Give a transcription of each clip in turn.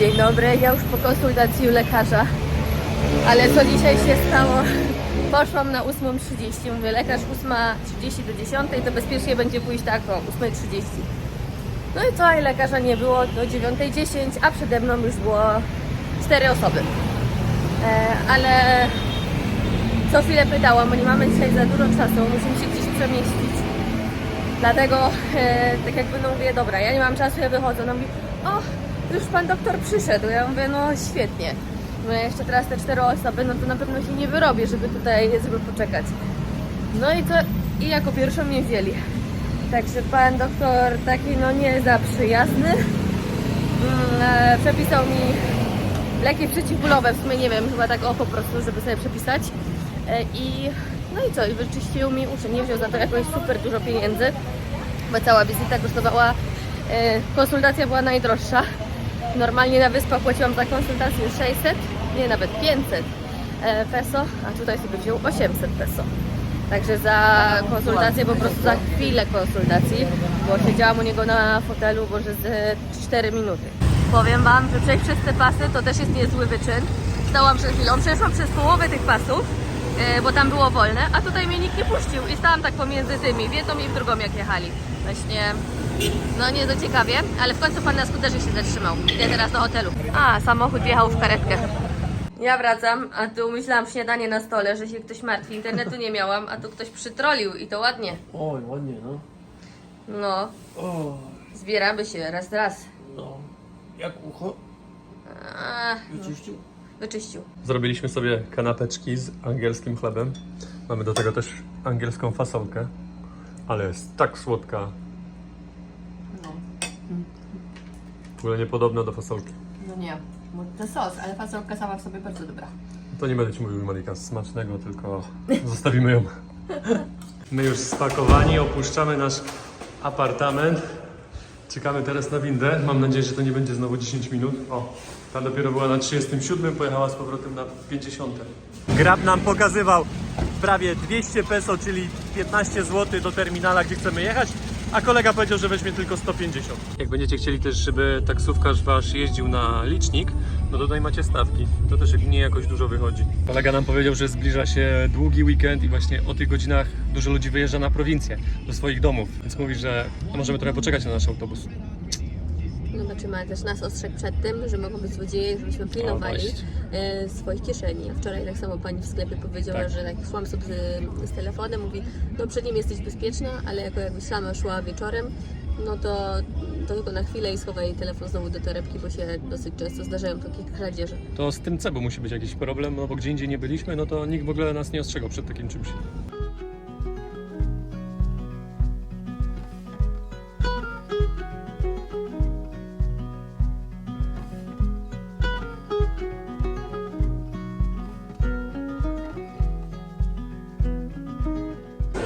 Dzień dobry, ja już po konsultacji u lekarza. Ale co dzisiaj się stało? Poszłam na 8.30. Mówię, lekarz 8.30 do 10, to bezpiecznie będzie pójść tak o 8.30. No i co? I lekarza nie było do 9.10, a przede mną już było 4 osoby. E, ale co chwilę pytałam, bo nie mamy dzisiaj za dużo czasu, musimy się gdzieś przemieścić. Dlatego e, tak jakby no mówię, dobra, ja nie mam czasu, ja wychodzę. No mówi, o, już pan doktor przyszedł. Ja mówię, no świetnie. No jeszcze teraz te cztery osoby, no to na pewno się nie wyrobię, żeby tutaj, żeby poczekać. No i to, i jako pierwszą mnie wzięli. Także pan doktor taki, no nie za przyjazny. Mm, e, przepisał mi leki przeciwbólowe, w sumie nie wiem, chyba tak o po prostu, żeby sobie przepisać. E, I no i co, i wyczyścił mi uszy, nie wziął za to jakoś super dużo pieniędzy, bo cała wizyta kosztowała, e, konsultacja była najdroższa. Normalnie na wyspach płaciłam za konsultację 600, nie nawet 500 e, peso, a tutaj sobie wziął 800 peso. Także za konsultację, po prostu za chwilę konsultacji, bo siedziałam u niego na fotelu może z 4 minuty. Powiem Wam, że przejść przez te pasy to też jest niezły wyczyn. Stałam przed chwilą, przeszłam przez połowę tych pasów, e, bo tam było wolne, a tutaj mnie nikt nie puścił i stałam tak pomiędzy tymi, w jedną i w drugą jak jechali. Właśnie, no nie do ciekawie, ale w końcu pan na skuterze się zatrzymał. Idę teraz do hotelu. A, samochód wjechał w karetkę. Ja wracam, a tu myślałam śniadanie na stole, że się ktoś martwi. Internetu nie miałam, a tu ktoś przytrolił i to ładnie. Oj, ładnie, no. No, O, zbieramy się raz, raz. no. Jak ucho A, wyczyścił? wyczyścił. Zrobiliśmy sobie kanapeczki z angielskim chlebem. Mamy do tego też angielską fasolkę, ale jest tak słodka. W ogóle niepodobna do fasolki. No nie, bo to sos, ale fasolka sama w sobie bardzo dobra. To nie będę Ci mówił, Malika, smacznego, tylko zostawimy ją. My już spakowani, opuszczamy nasz apartament. Czekamy teraz na windę. Mam nadzieję, że to nie będzie znowu 10 minut. O, ta dopiero była na 37, pojechała z powrotem na 50. Grab nam pokazywał prawie 200 peso, czyli 15 zł do terminala, gdzie chcemy jechać, a kolega powiedział, że weźmie tylko 150. Jak będziecie chcieli też, żeby taksówkarz wasz jeździł na licznik, no to tutaj macie stawki. To też nie jakoś dużo wychodzi. Kolega nam powiedział, że zbliża się długi weekend i właśnie o tych godzinach dużo ludzi wyjeżdża na prowincję, do swoich domów. Więc mówi, że możemy trochę poczekać na nasz autobus. Zobaczymy, ale też nas ostrzegł przed tym, że mogą być złodzieje, żebyśmy pilnowali e, swoich kieszeni. A wczoraj tak samo pani w sklepie powiedziała, Tak. że jak szłam sobie z, z telefonem, mówi, no przed nim jesteś bezpieczna, ale jako jakbyś sama szła wieczorem, no to, to tylko na chwilę i schowaj telefon znowu do torebki, bo się dosyć często zdarzają takie kradzieże. To z tym cebu musi być jakiś problem, no bo gdzie indziej nie byliśmy, no to nikt w ogóle nas nie ostrzegał przed takim czymś.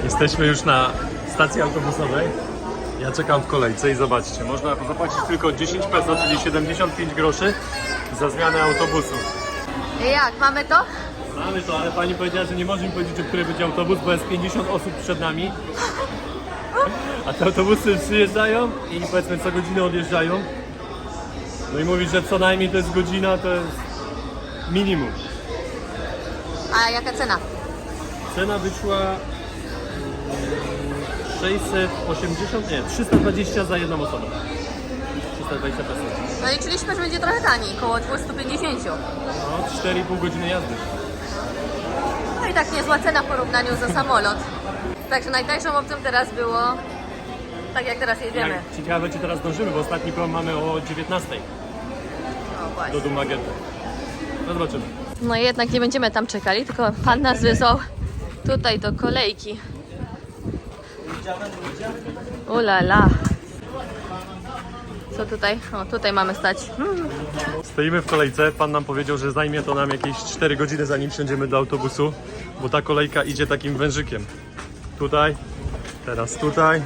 Jesteśmy już na stacji autobusowej. Ja czekam w kolejce i zobaczcie, można zapłacić tylko 10 peso, czyli 75 groszy za zmianę autobusu. Jak, mamy to? Mamy to, ale pani powiedziała, że nie może mi powiedzieć, o której będzie autobus, bo jest 50 osób przed nami. A te autobusy przyjeżdżają i powiedzmy co godzinę odjeżdżają. No i mówi, że co najmniej to jest godzina, to jest minimum. A jaka cena? Cena wyszła 680, nie, 320 za jedną osobę. 320 peso. No liczyliśmy, że będzie trochę taniej, około 250. No, 4,5 godziny jazdy. No i tak niezła cena w porównaniu za samolot. Także najtańszą opcją teraz było, tak jak teraz jedziemy. Jak ciekawe, czy teraz dążymy, bo ostatni prom mamy o 19 No właśnie. do Dumagetu. No zobaczymy. No i jednak nie będziemy tam czekali, tylko pan nas wysłał tutaj do kolejki. Ula la. Co tutaj? O, tutaj mamy stać. Hmm. Stoimy w kolejce. Pan nam powiedział, że zajmie to nam jakieś 4 godziny, zanim wsiądziemy do autobusu, bo ta kolejka idzie takim wężykiem. Tutaj, teraz tutaj.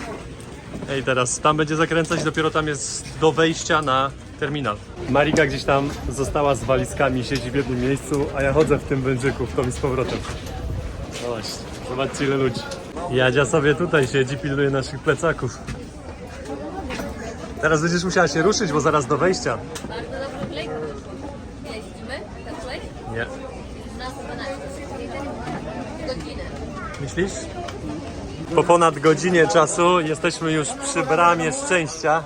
I teraz tam będzie zakręcać, dopiero tam jest do wejścia na terminal. Marika gdzieś tam została z walizkami, siedzi w jednym miejscu, a ja chodzę w tym wężyku, w tom i z powrotem. No zobaczcie ile ludzi. Jadzia sobie tutaj siedzi, pilnuje naszych plecaków. Teraz będziesz musiała się ruszyć, bo zaraz do wejścia. Bardzo dobry? Ten kolejk? Nie. 13-12. Godzinę. Myślisz? Po ponad godzinie czasu jesteśmy już przy bramie szczęścia.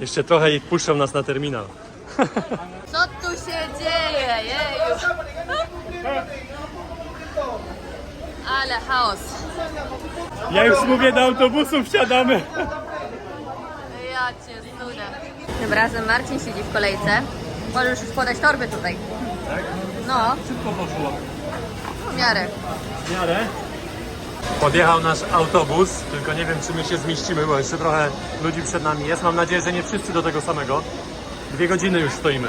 Jeszcze trochę i puszczą nas na terminal. Co tu się dzieje? Jeju. Ale chaos. Ja już mówię, do autobusu wsiadamy. Ja cię studę. Tym razem Marcin siedzi w kolejce. Możesz już podać torby tutaj. No, Szybko poszło. w miarę. W miarę. Podjechał nasz autobus, tylko nie wiem czy my się zmieścimy, bo jeszcze trochę ludzi przed nami jest. Mam nadzieję, że nie wszyscy do tego samego. Dwie godziny już stoimy.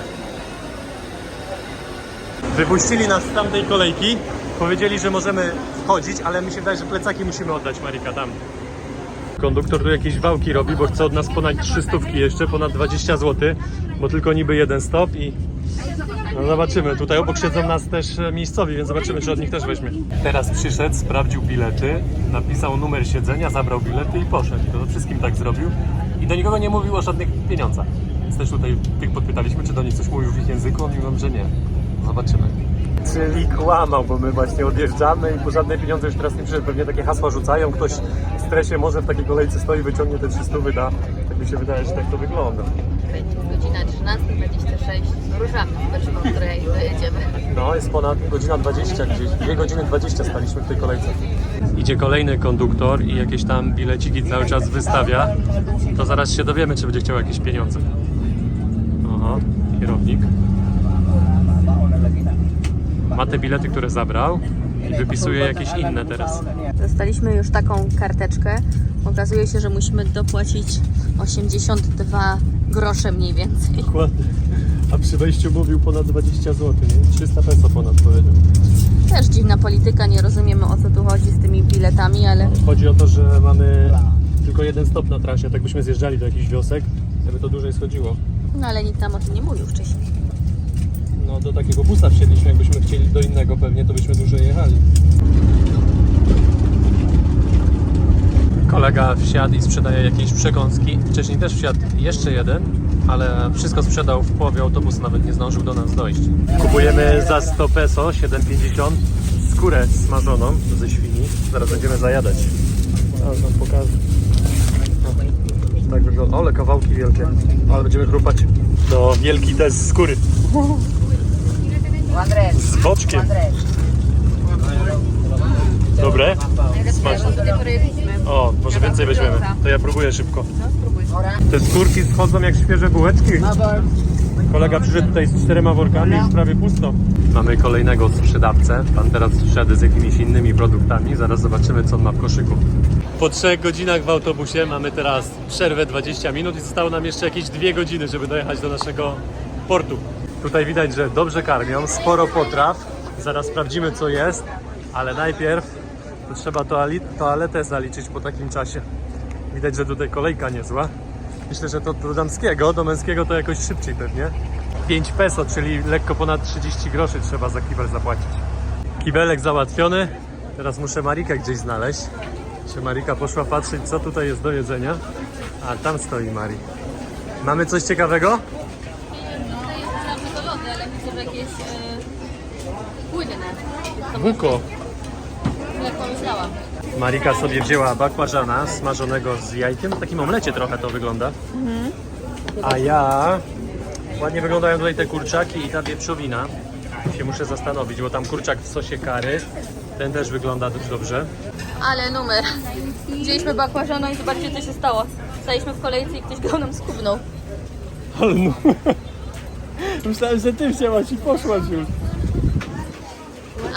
Wypuścili nas z tamtej kolejki. Powiedzieli, że możemy wchodzić, ale mi się wydaje, że plecaki musimy oddać Marika tam. Konduktor tu jakieś wałki robi, bo chce od nas ponad 300 jeszcze, ponad 20 zł, bo tylko niby jeden stop i no zobaczymy. Tutaj obok siedzą nas też e, miejscowi, więc zobaczymy, czy od nich też weźmie. Teraz przyszedł, sprawdził bilety, napisał numer siedzenia, zabrał bilety i poszedł. I to wszystkim tak zrobił. I do nikogo nie mówił o żadnych pieniądzach. Więc też tutaj tych podpytaliśmy, czy do nich coś mówił w ich języku. Oni mówią, że nie. Zobaczymy. Czyli kłamał, bo my właśnie odjeżdżamy i po żadne pieniądze już teraz nie przyszedł. Pewnie takie hasła rzucają. Ktoś w stresie może w takiej kolejce stoi, wyciągnie te 300 wyda. Tak mi się wydaje, że tak to wygląda. Godzina 13.26. Ruszamy. Zobaczymy, o której dojedziemy. No, jest ponad godzina 20 gdzieś. 2 godziny 20 staliśmy w tej kolejce. Idzie kolejny konduktor i jakieś tam bileciki cały czas wystawia. To zaraz się dowiemy, czy będzie chciał jakieś pieniądze. Aha, kierownik. Ma te bilety, które zabrał i wypisuje jakieś inne teraz. Dostaliśmy już taką karteczkę. Okazuje się, że musimy dopłacić 82 grosze mniej więcej. Dokładnie. A przy wejściu mówił ponad 20 zł, nie? 300 peso ponad powiedział. Też dziwna polityka, nie rozumiemy o co tu chodzi z tymi biletami, ale Chodzi o to, że mamy tylko jeden stop na trasie, tak byśmy zjeżdżali do jakichś wiosek, żeby to dłużej schodziło. no ale nikt tam o tym nie mówił wcześniej. No do takiego busa wsiedliśmy, jakbyśmy chcieli do innego pewnie, to byśmy dłużej jechali. Kolega wsiadł i sprzedaje jakieś przekąski. Wcześniej też wsiadł jeszcze jeden, ale wszystko sprzedał w połowie autobusu, nawet nie zdążył do nas dojść. Kupujemy za 100 peso, 7,50 skórę smażoną ze świni. Zaraz będziemy zajadać. Zaraz wam pokażę. Tak wygląda. Ole, kawałki wielkie. Ale będziemy chrupać. To wielki test skóry. Z boczkiem. Dobre? Smaczne. O, może więcej weźmiemy. To ja próbuję szybko. Te skórki schodzą jak świeże bułeczki. Kolega przyszedł tutaj z czterema workami, już prawie pusto. Mamy kolejnego sprzedawcę. Pan teraz przyszedł z jakimiś innymi produktami. Zaraz zobaczymy, co on ma w koszyku. Po trzech godzinach w autobusie mamy teraz przerwę 20 minut i zostało nam jeszcze jakieś dwie godziny, żeby dojechać do naszego portu. Tutaj widać, że dobrze karmią, sporo potraw. Zaraz sprawdzimy, co jest, ale najpierw trzeba toaletę zaliczyć po takim czasie. Widać, że tutaj kolejka niezła. Myślę, że to do damskiego, do męskiego to jakoś szybciej pewnie. 5 peso, czyli lekko ponad 30 groszy trzeba za kibel zapłacić. Kibelek załatwiony. Teraz muszę Marikę gdzieś znaleźć. Czy Marika poszła patrzeć, co tutaj jest do jedzenia? A tam stoi Mari. Mamy coś ciekawego? Tutaj jest myślałam, że to lody, ale myślę, że jakieś e, płynne. Buko. Jak pomyślałam. Marika sobie wzięła bakłażana smażonego z jajkiem. W takim omlecie trochę to wygląda. A ja... Ładnie wyglądają tutaj te kurczaki i ta wieprzowina. Się muszę zastanowić, bo tam kurczak w sosie kary. Ten też wygląda dość dobrze. Ale numer. Wzięliśmy bakłażana i zobaczcie co się stało. Staliśmy w kolejce i ktoś go nam skubnął. Ale no... Myślałem, że ty wzięłaś i poszłaś już.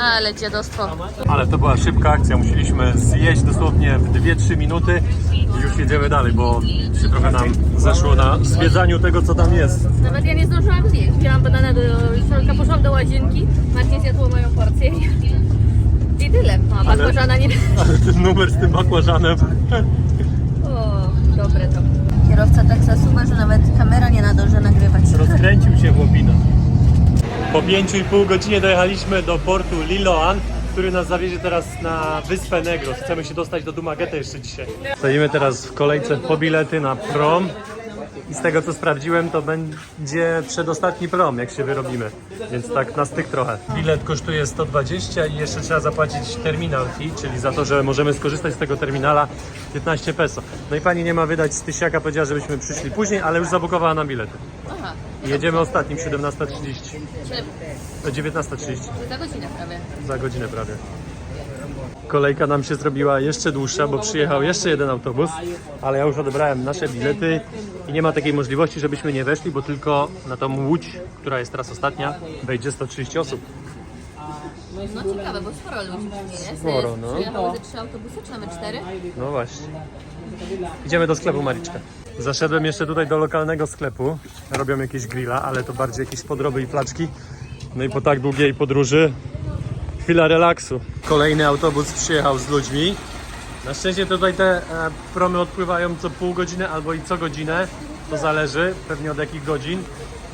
Ale dziadostwo. Ale to była szybka akcja, musieliśmy zjeść dosłownie w 2-3 minuty i już jedziemy dalej, bo się trochę nam zeszło na zwiedzaniu tego, co tam jest. Nawet ja nie zdążyłam zjeść. Wzięłam bananę do szolka, poszłam do łazienki. Marcin zjadł moją porcję i, tyle. A Ale- bakłażana nie... Ale ten numer z tym bakłażanem. O, dobre to. Kierowca tak zasuwa, że nawet kamera nie nadąży nagrywać. Po 5,5 godzinie dojechaliśmy do portu Liloan, który nas zawiezie teraz na wyspę Negros. Chcemy się dostać do Dumaguete jeszcze dzisiaj. Stoimy teraz w kolejce po bilety na prom. I z tego co sprawdziłem, to będzie przedostatni prom, jak się wyrobimy. Więc tak na styk trochę. Bilet kosztuje 120 i jeszcze trzeba zapłacić terminal fee, czyli za to, że możemy skorzystać z tego terminala 15 peso. No i pani nie ma wydać z tysiaka, powiedziała, żebyśmy przyszli później, ale już zabukowała nam bilety. Aha, jedziemy ostatnim 17.30. czyli O 19.30. za godzinę prawie. Za godzinę prawie. Kolejka nam się zrobiła jeszcze dłuższa, bo przyjechał jeszcze jeden autobus, ale ja już odebrałem nasze bilety i nie ma takiej możliwości, żebyśmy nie weszli, bo tylko na tą łódź, która jest teraz ostatnia, wejdzie 130 osób. No ciekawe, bo sporo ludzi nie? Sporo, no. Przyjechały ze trzy autobusy, czy nawet cztery? No właśnie. Idziemy do sklepu Mariczka. Zaszedłem jeszcze tutaj do lokalnego sklepu. Robią jakieś grilla, ale to bardziej jakieś podroby i flaczki. No i po tak długiej podróży chwila relaksu. Kolejny autobus przyjechał z ludźmi. Na szczęście tutaj te e, promy odpływają co pół godziny albo i co godzinę. To zależy pewnie od jakich godzin.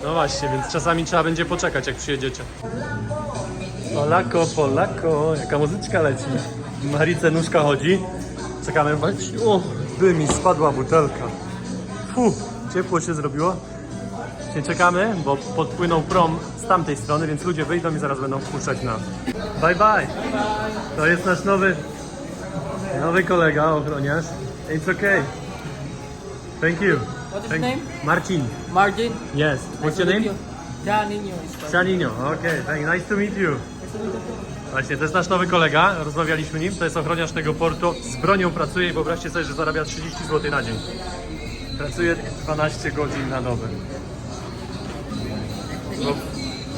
No właśnie, więc czasami trzeba będzie poczekać jak przyjedziecie. Polako, Polako, jaka muzyczka leci. Marice nóżka chodzi. Czekamy właśnie. O, by mi spadła butelka. Fu, ciepło się zrobiło. Nie czekamy, bo podpłynął prom z tamtej strony, więc ludzie wyjdą i zaraz będą wpuszczać nas. Bye bye. To jest nasz nowy nowy kolega, ochroniarz. It's okay. Thank you. What is Thank- name? Marcin. Margin. Yes. What's your name? Fine. Chanino. Okay, thank you. Nice to meet you. Właśnie, to jest nasz nowy kolega, rozmawialiśmy nim, to jest ochroniarz tego portu, z bronią pracuje i wyobraźcie sobie, że zarabia 30 zł na dzień. Pracuje 12 godzin na dobę.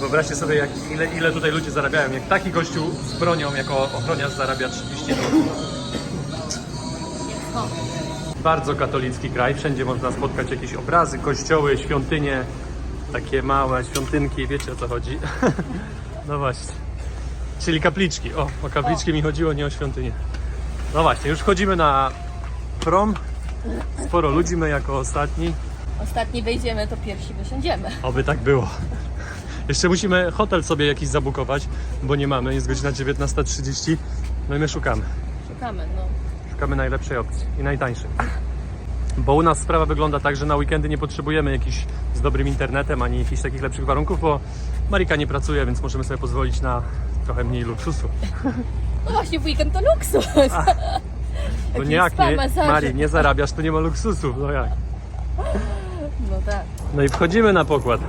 Wyobraźcie sobie, jak, ile, ile tutaj ludzie zarabiają. Jak taki gościu z bronią jako ochroniarz zarabia 30 zł. Bardzo katolicki kraj, wszędzie można spotkać jakieś obrazy, kościoły, świątynie, takie małe świątynki, wiecie o co chodzi. No właśnie. Czyli kapliczki. O, o kapliczki mi chodziło, nie o świątynię. No właśnie, już wchodzimy na prom. Sporo ludzi, my jako ostatni. Ostatni wejdziemy, to pierwsi wysiądziemy. Oby tak było. Jeszcze musimy hotel sobie jakiś zabukować, bo nie mamy. Jest godzina 19.30. No i my szukamy. Szukamy, no. Szukamy najlepszej opcji i najtańszej. Bo u nas sprawa wygląda tak, że na weekendy nie potrzebujemy jakichś z dobrym internetem ani jakichś takich lepszych warunków, bo Marika nie pracuje, więc możemy sobie pozwolić na trochę mniej luksusu. No właśnie, w weekend to luksus. No nie jak spa, nie, masaże. Mari, nie zarabiasz, to nie ma luksusu. No jak? No tak. No i wchodzimy na pokład.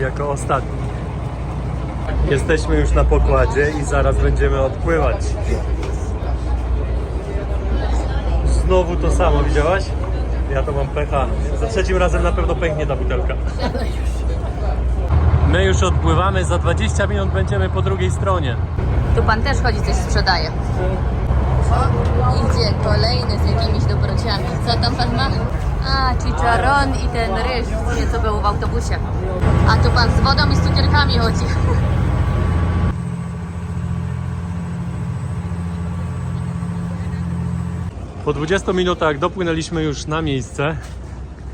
Jako ostatni. Jesteśmy już na pokładzie i zaraz będziemy odpływać. Znowu to samo, widziałaś? Ja to mam pecha. Za trzecim razem na pewno pęknie ta butelka. My już odpływamy, za 20 minut będziemy po drugiej stronie. Tu pan też chodzi, coś sprzedaje. Idzie kolejny z jakimiś dobrociami. Co tam pan ma? A, chicharron i ten ryż, nie co był w autobusie. A tu pan z wodą i z cukierkami chodzi. Po 20 minutach dopłynęliśmy już na miejsce.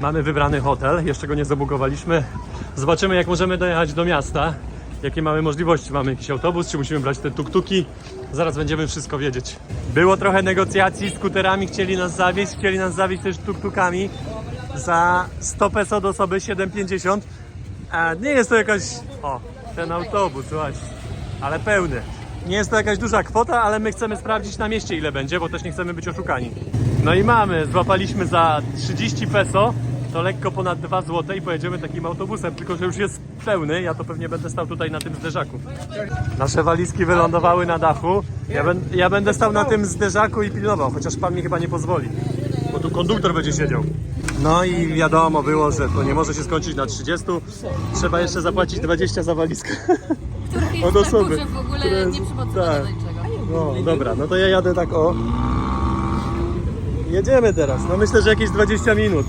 Mamy wybrany hotel, jeszcze go nie zabukowaliśmy. Zobaczymy, jak możemy dojechać do miasta. Jakie mamy możliwości? Mamy jakiś autobus, czy musimy brać te tuk-tuki? Zaraz będziemy wszystko wiedzieć. Było trochę negocjacji, skuterami chcieli nas zawieźć, chcieli nas zawieźć też tuk-tukami za 100 peso do osoby 7,50. A nie jest to jakaś... O, ten autobus, właśnie. Ale pełny. Nie jest to jakaś duża kwota, ale my chcemy sprawdzić na mieście ile będzie, bo też nie chcemy być oszukani. No i mamy, złapaliśmy za 30 peso, to lekko ponad 2 zł i pojedziemy takim autobusem, tylko że już jest pełny, ja to pewnie będę stał tutaj na tym zderzaku. Nasze walizki wylądowały na dachu, ja, ben, ja będę stał na tym zderzaku i pilnował, chociaż pan mi chyba nie pozwoli, bo tu konduktor będzie siedział. No i wiadomo było, że to nie może się skończyć na 30, trzeba jeszcze zapłacić 20 za walizkę. Od osoby. w ogóle które- nie tak. do niczego. No dobra, no to ja jadę tak o. Jedziemy teraz, no myślę, że jakieś 20 minut.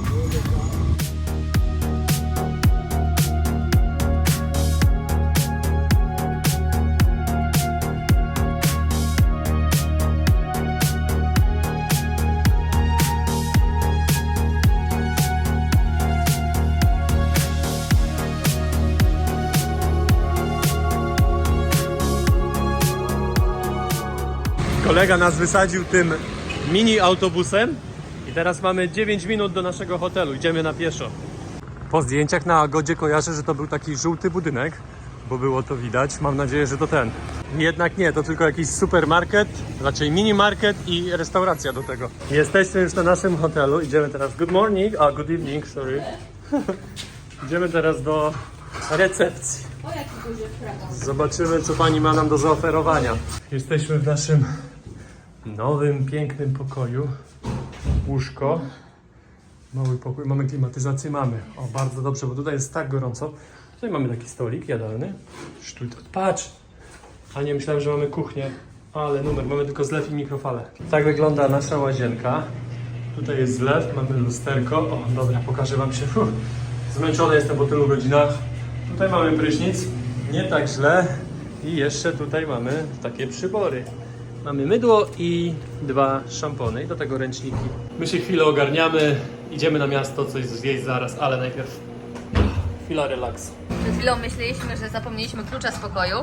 Kolega nas wysadził tym mini autobusem i teraz mamy 9 minut do naszego hotelu. Idziemy na pieszo. Po zdjęciach na Agodzie kojarzę, że to był taki żółty budynek, bo było to widać. Mam nadzieję, że to ten. Jednak nie, to tylko jakiś supermarket, raczej mini market i restauracja do tego. Jesteśmy już na naszym hotelu. Idziemy teraz. Good morning, a good evening, sorry. Idziemy teraz do recepcji. Zobaczymy, co pani ma nam do zaoferowania. Jesteśmy w naszym nowym, pięknym pokoju. Łóżko. Mały pokój. Mamy klimatyzację? Mamy. O, bardzo dobrze, bo tutaj jest tak gorąco. Tutaj mamy taki stolik jadalny. Sztuj, patrz! A nie, myślałem, że mamy kuchnię. Ale numer, mamy tylko zlew i mikrofalę. Tak wygląda nasza łazienka. Tutaj jest zlew, mamy lusterko. O, dobra, pokażę wam się. Fuh, zmęczony jestem po tylu godzinach. Tutaj mamy prysznic. Nie tak źle. I jeszcze tutaj mamy takie przybory. Mamy mydło i dwa szampony i do tego ręczniki. My się chwilę ogarniamy, idziemy na miasto, coś zjeść zaraz, ale najpierw chwila relaksu. Przed chwilą myśleliśmy, że zapomnieliśmy klucza z pokoju,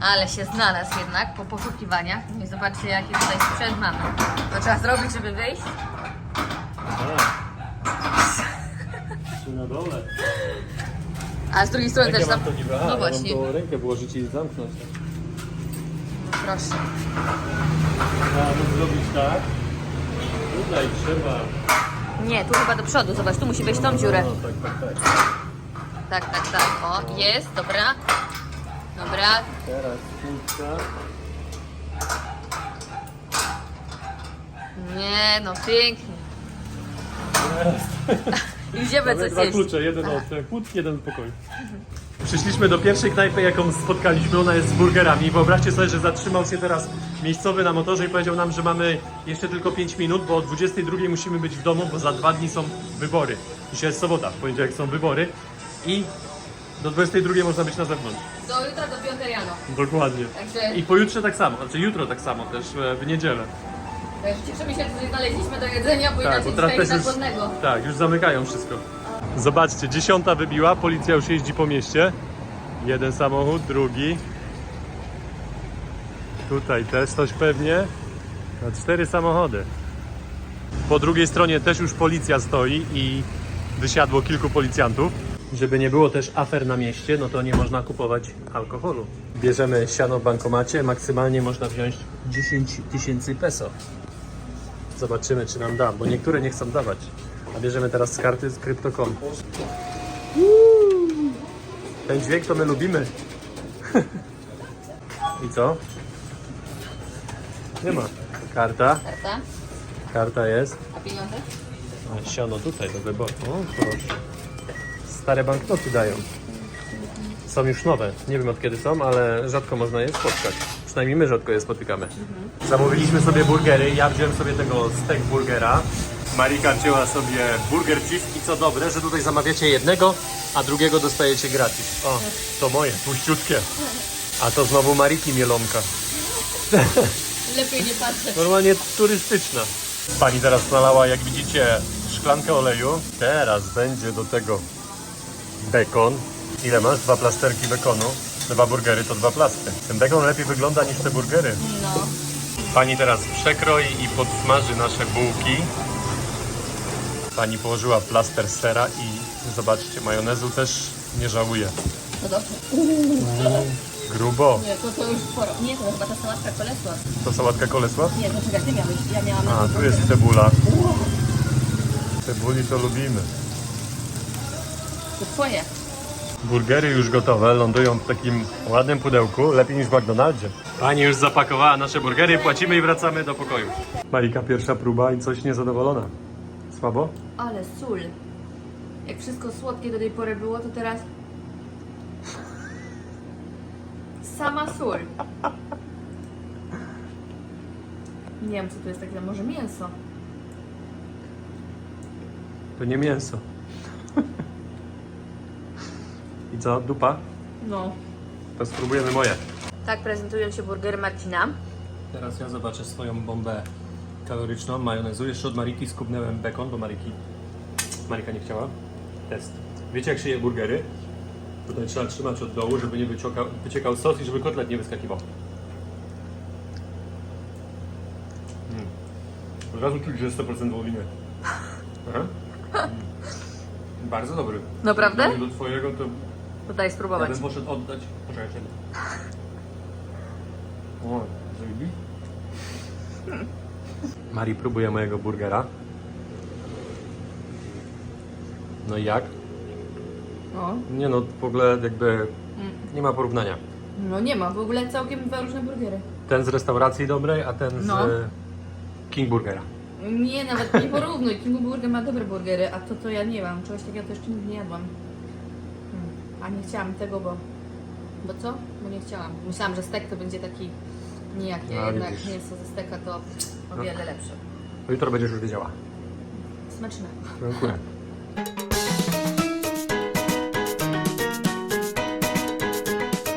ale się znalazł jednak po poszukiwaniach. I zobaczcie, jaki tutaj sprzęt mamy. To trzeba zrobić, żeby wyjść. Tu na dole. A z drugiej strony też ja tam. mam to niby? A, No ja właśnie, mam to rękę włożyć i zamknąć. Proszę. Trzeba zrobić tak. Tutaj trzeba. Nie, tu chyba do przodu, zobacz, tu musi wejść tą dziurę. No, tak, tak, tak. Tak, tak, tak. O, jest, dobra. Dobra, Teraz kulka. nie, no pięknie. Idziemy Mamy coś dwa jeść. klucze, jeden od płód, jeden w pokoju. Przyszliśmy do pierwszej knajpy, jaką spotkaliśmy. Ona jest z burgerami. Wyobraźcie sobie, że zatrzymał się teraz miejscowy na motorze i powiedział nam, że mamy jeszcze tylko 5 minut, bo o 22 musimy być w domu, bo za dwa dni są wybory. Dzisiaj jest sobota, w poniedziałek są wybory i do 22 można być na zewnątrz. Do jutra do 5 rano. Dokładnie. Także I pojutrze tak samo, znaczy jutro tak samo też, e, w niedzielę. także cieszymy się, że znaleźliśmy do jedzenia, bo Tak, inaczej bo teraz dzisiaj też tak już, głodnego. tak, już zamykają wszystko. Zobaczcie, dziesiąta wybiła, policja już jeździ po mieście. Jeden samochód, drugi. Tutaj też coś pewnie. Na cztery samochody. Po drugiej stronie też już policja stoi i wysiadło kilku policjantów. Żeby nie było też afer na mieście, no to nie można kupować alkoholu. Bierzemy siano w bankomacie, maksymalnie można wziąć 10 tysięcy peso. Zobaczymy, czy nam da, bo niektóre nie chcą dawać. A bierzemy teraz z karty z Crypto.com. Ten dźwięk to my lubimy. I co? Nie ma. Karta. Karta? Karta jest. A pieniądze? A siano tutaj do wyboru. O, proszę. Stare banknoty dają. Są już nowe. Nie wiem od kiedy są, ale rzadko można je spotkać. Przynajmniej my rzadko je spotykamy. Zamówiliśmy sobie burgery. Ja wziąłem sobie tego steak burgera. Marika wzięła sobie burger cheese i co dobre, że tutaj zamawiacie jednego, a drugiego dostajecie gratis. O, to moje, puściutkie. A to znowu Mariki mielonka. Lepiej nie patrzeć. Normalnie turystyczna. Pani teraz nalała, jak widzicie, szklankę oleju. Teraz będzie do tego bekon. Ile masz? Dwa plasterki bekonu. Dwa burgery to dwa plastry. Ten bekon lepiej wygląda niż te burgery. No. Pani teraz przekroi i podsmaży nasze bułki. Pani położyła plaster sera i zobaczcie, majonezu też nie żałuje. No dobrze. Grubo. Nie, to, to już sporo. Nie, to chyba ta sałatka kolesła. To sałatka kolesła? Nie, to czekaj, ty miałeś. Ja miałam A, tu jest cebula. Cebuli to lubimy. To twoje. Burgery już gotowe, lądują w takim ładnym pudełku, lepiej niż w McDonaldzie. Pani już zapakowała nasze burgery, płacimy i wracamy do pokoju. Marika pierwsza próba i coś niezadowolona. Słabo? Ale sól. Jak wszystko słodkie do tej pory było, to teraz... Sama sól. Nie wiem, co to jest takie, może mięso. To nie mięso. I co, dupa? No. To spróbujemy moje. Tak prezentują się burgery Marcina. Teraz ja zobaczę swoją bombę kaloryczną, majonezu. Jeszcze od Mariki skubnęłem bekon, bo Mariki... Marika nie chciała. Test. Wiecie jak się je burgery? Tutaj trzeba trzymać od dołu, żeby nie wyciekał, wyciekał sos i żeby kotlet nie wyskakiwał. Mm. Od razu czuć, że jest 100% wołowiny. Bardzo dobry. Naprawdę? Do twojego to To daj ja spróbować. bym poszedł oddać. Poczekaj, czekaj. O, zajebi. Mari próbuje mojego burgera. No i jak? O, Nie no, w ogóle jakby nie ma porównania. no nie ma, w ogóle całkiem dwa różne burgery. Ten z restauracji dobrej, a ten z No. e, King Burgera. Nie, nawet nie porównuj. King Burger ma dobre burgery, a to to ja nie mam. Czegoś takiego to jeszcze nigdy nie jadłam. Hmm. A nie chciałam tego, bo... Bo co? Bo nie chciałam. Myślałam, że stek to będzie taki nijaki, a No, jednak widzisz. mięso ze steka to o wiele lepsze. Jutro będziesz już wiedziała. Smaczne. Dziękuję.